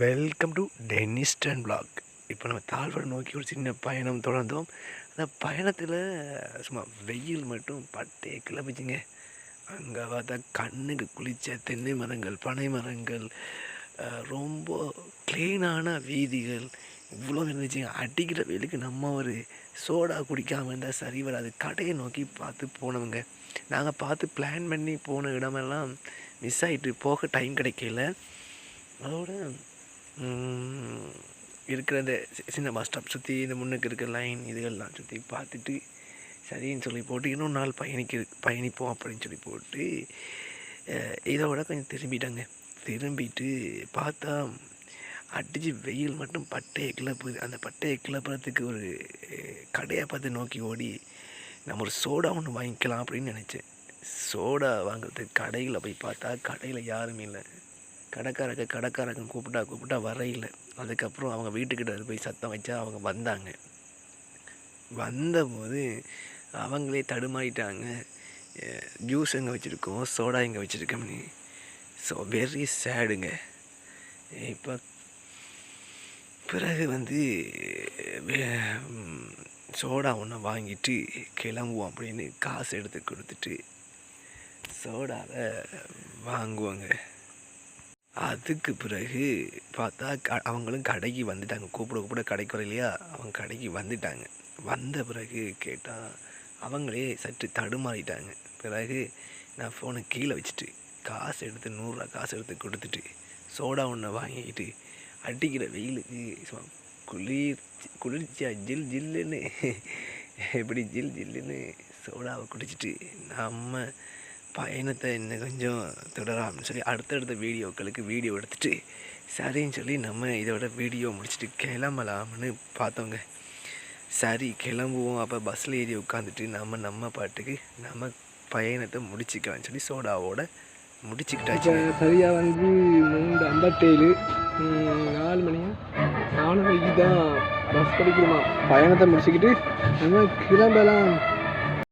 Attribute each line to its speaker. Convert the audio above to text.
Speaker 1: Welcome to டென்னிஸ்டன் black இப்போ நம்ம தாழ்வாடு நோக்கி ஒரு சின்ன பயணம் தொடர்ந்தோம். அந்த பயணத்தில் சும்மா வெயில் மட்டும் பட்டே கிளம்பிச்சிங்க. அங்கே பார்த்தா கண்ணுக்கு குளித்த தென்னை மரங்கள் பனை மரங்கள் ரொம்ப க்ளீனான வீதிகள். இவ்வளோ இருந்துச்சுங்க அடிக்கிற வெயிலுக்கு நம்ம ஒரு சோடா குடிக்காமல் இருந்தால் சரி வராது. கடையை நோக்கி பார்த்து போனவங்க. நாங்கள் பார்த்து பிளான் பண்ணி போன இடமெல்லாம் மிஸ் ஆகிட்டு போக டைம் கிடைக்கல. அதோட இருக்கிற இந்த சி- சின்ன பஸ் ஸ்டாப் சுற்றி இந்த முன்னுக்கு இருக்கிற லைன் இதுகள்லாம் சுற்றி பார்த்துட்டு சரின்னு சொல்லி போட்டு இன்னொரு நாள் பயணிக்க பயணிப்போம் அப்படின்னு சொல்லி போட்டு இதை இதோட கொஞ்சம் திரும்பிட்டாங்க. திரும்பிட்டு பார்த்தா அடிச்சு வெயில் மட்டும் பட்டையை கிளப்புது. அந்த பட்டையை கிளப்புறதுக்கு ஒரு கடையை பார்த்து நோக்கி ஓடி நம்ம ஒரு சோடா ஒன்று வாங்கிக்கலாம் அப்படின்னு நினச்சேன். சோடா வாங்குறதுக்கு கடையில் போய் பார்த்தா கடையில் யாருமே இல்லை. கடைக்காரங்க கடைக்காரங்க கூப்பிட்டா கூப்பிட்டா வரையில. அதுக்கப்புறம் அவங்க வீட்டுக்கிட்ட போய் சத்தம் வச்சா அவங்க வந்தாங்க. வந்தபோது அவங்களே தடுமாறிட்டாங்க. ஜூஸ் எங்கே வச்சுருக்கோம்? சோடா எங்கே வச்சுருக்கோம்னு ஸோ வெரி சேடுங்க இப்போ பிறகு வந்து வே- சோடா ஒன்று வாங்கிட்டு கிளம்புவோம் அப்படின்னு காசு எடுத்து கொடுத்துட்டு சோடாவை வாங்குவோங்க. அதுக்கு பிறகு பார்த்தா க அவங்களும் கடைக்கு வந்துட்டாங்க. கூப்பிட கூப்பிட கடைக்கு வர இல்லையா? அவங்க கடைக்கு வந்துட்டாங்க. வந்த பிறகு கேட்டால் அவங்களே சற்று தடுமாறிட்டாங்க. பிறகு நான் ஃபோனை கீழே வச்சுட்டு காசு எடுத்து நூறுரூவா காசு எடுத்து கொடுத்துட்டு சோடா ஒன்று வாங்கிக்கிட்டு அடிக்கிற வெயிலுக்கு சும்மா குளிர் குளிர்ச்சியா ஜில் ஜில்லுன்னு எப்படி ஜில் ஜில்லுன்னு சோடாவை குடிச்சிட்டு நம்ம பயணத்தை இன்னும் கொஞ்சம் தொடராம்னு சொல்லி அடுத்தடுத்த வீடியோக்களுக்கு வீடியோ எடுத்துட்டு சரின்னு சொல்லி நம்ம இதோட வீடியோ முடிச்சுட்டு கிளம்பலாம்னு பார்த்தோங்க. சரி கிளம்புவோம். அப்போ பஸ்ஸில் ஏறி உட்காந்துட்டு நம்ம நம்ம பாட்டுக்கு நம்ம பயணத்தை முடிச்சுக்கலாம்னு சொல்லி சோடாவோட முடிச்சுக்கிட்டாச்சு.
Speaker 2: சரியாக வந்து மூணு ஐம்பத்தேழு நாலு மணியா? நாலு மணிக்கு தான் பஸ் படிக்கணுமா பயணத்தை முடிச்சுக்கிட்டு நம்ம கிளம்பலாம்.